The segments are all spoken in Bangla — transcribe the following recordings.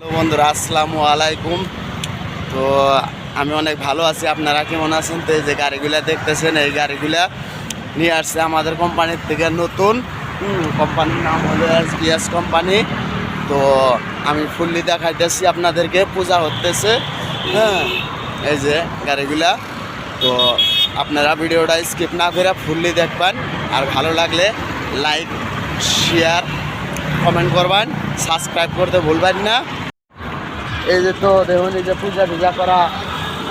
হ্যালো বন্ধুরা, আসসালামু আলাইকুম। তো আমি অনেক ভালো আছি, আপনারা কেমন আছেন? তো এই যে গাড়িগুলা দেখতেছেন, এই গাড়িগুলা নিয়ে আসছে আমাদের কোম্পানির থেকে নতুন। কোম্পানির নাম হলো এস কোম্পানি। তো আমি ফুললি দেখাইতেছি আপনাদেরকে, পূজা হতেছে। হ্যাঁ এই যে গাড়িগুলা। তো আপনারা ভিডিওটা স্কিপ না করে ফুললি দেখবেন। আর ভালো লাগলে লাইক, শেয়ার, কমেন্ট করবেন। সাবস্ক্রাইব করতে ভুলবেন না। এই যে তো দেখুন, এই যে পূজা টুজা করা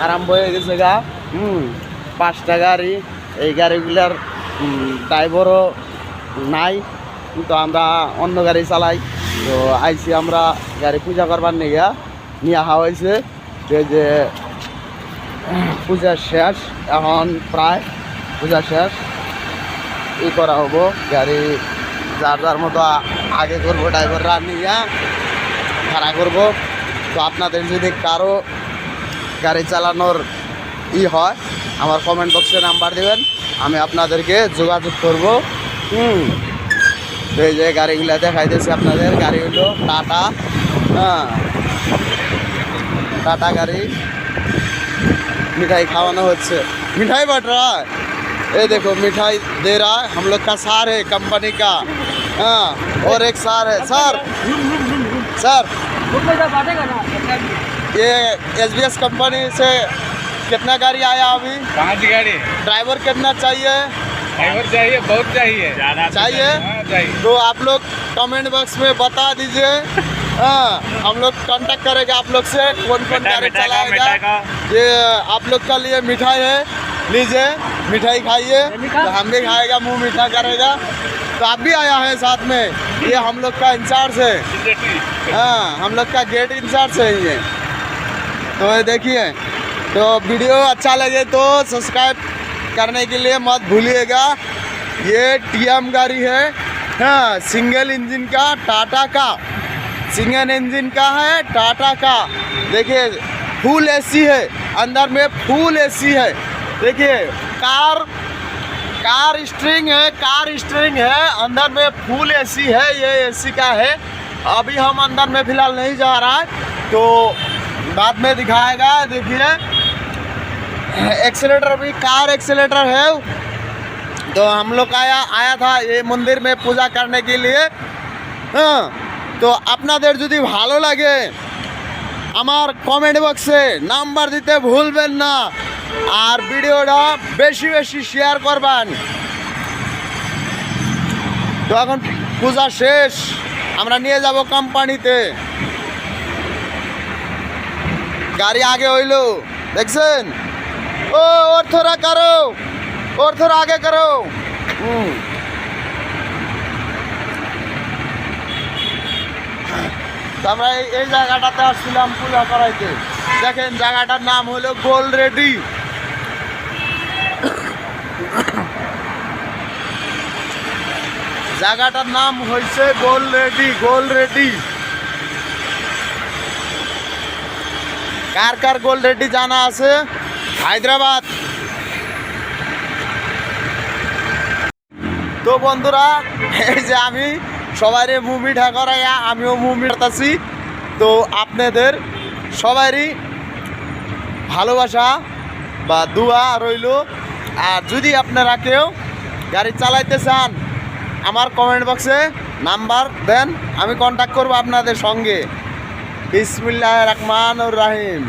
আরম্ভ হয়ে গেছে গা। হুম, পাঁচটা গাড়ি, এই গাড়িগুলার ড্রাইভারও নাই, কিন্তু আমরা অন্য গাড়ি চালাই। তো আইসি আমরা গাড়ি পূজা করবার নিয়ে নিয়ে আসা হয়েছে এই যে, পূজা শেষ, এখন প্রায় পূজা শেষ। ই করা হব, গাড়ি যার যার মতো আগে করব ড্রাইভাররা নিয়ে ভাড়া করব। তো আপনাদের যদি কারো গাড়ি চালানোর ই হয় আমার কমেন্ট বক্সে নাম্বার দেবেন আমি আপনাদেরকে যোগাযোগ করব হুম তো এই যে গাড়িগুলো দেখাইতেছি আপনাদের গাড়ি হলো টাটা হ্যাঁ টাটা গাড়ি मिठाई खावाना হচ্ছে मिठाई बट रहा है ये देखो मिठाई दे रहा है हम लोग का सार है कंपनी का हाँ और एक सार है सर सर ये एस बी एस कंपनी से कितना गाड़ी आया अभी? पाँच गाड़ी। ड्राइवर कितना चाहिए? ड्राइवर चाहिए बहुत चाहिए। चाहिए? हाँ, तो आप लोग कमेंट बॉक्स में बता दीजिए। हाँ हम लोग कांटेक्ट करेंगे आप लोग से कौन कौन गाड़ी चलाएगा। ये आप लोग का लिए मिठाई है। लीजिए मिठाई खाइए। तो हम भी खाएगा मुँह मीठा करेगा। तो आप भी आया है साथ में। ये हम लोग का इंचार्ज है। हाँ हम लोग का गेट इंचार्ज है ये तो ये देखिए तो वीडियो अच्छा लगे तो सब्सक्राइब करने के लिए मत भूलिएगा। ये टीएम गाड़ी है। हाँ सिंगल इंजन का टाटा का। सिंगल इंजन का है टाटा का। देखिए फुल एसी है। अंदर में फुल एसी है। देखिए कार कार स्ट्रिंग है कार स्ट्रिंग है। अंदर में फुल एसी है, ये एसी का है। अभी हम अंदर में फिलहाल नहीं जा रहा है तो बाद में दिखाएगा देखिए एक्सीलेटर भी कार एक्सीलेटर है तो हम लोग आया आया था ये मंदिर में पूजा करने के लिए হ্যাঁ তো আপনাদের যদি ভালো লাগে আমার কমেন্ট বক্সে নাম্বার দিতে ভুলবেন না আর ভিডিওটা বেশি বেশি শেয়ার করবেন তো এখন পূজা শেষ আমরা নিয়ে যাব কোম্পানিতে। গাড়ি আগে হইল, দেখছেন? ও ওর করো ওর থোড়া আগে করো। আমরা এই জায়গাটাতে আসছিলাম পূজা করাইতে দেখেন জায়গাটার নাম হলো গোল রেডি জায়গাটার নাম হয়েছে গোল রেডি গোল রেডি। কার কার গোল রেডি জানা আছে? হায়দ্রাবাদ। তো বন্ধুরা, এই যে আমি সবারই মুভি করাইয়া আমিও মুভি করতেছি তো আপনাদের সবারই ভালোবাসা বা দোয়া রইল। আর যদি আপনারা কেউ গাড়ি চালাইতে চান আমার কমেন্ট বক্সে নাম্বার দেন আমি কন্ট্যাক্ট করব আপনাদের সঙ্গে। বিসমিল্লাহ রহমান রাহিম।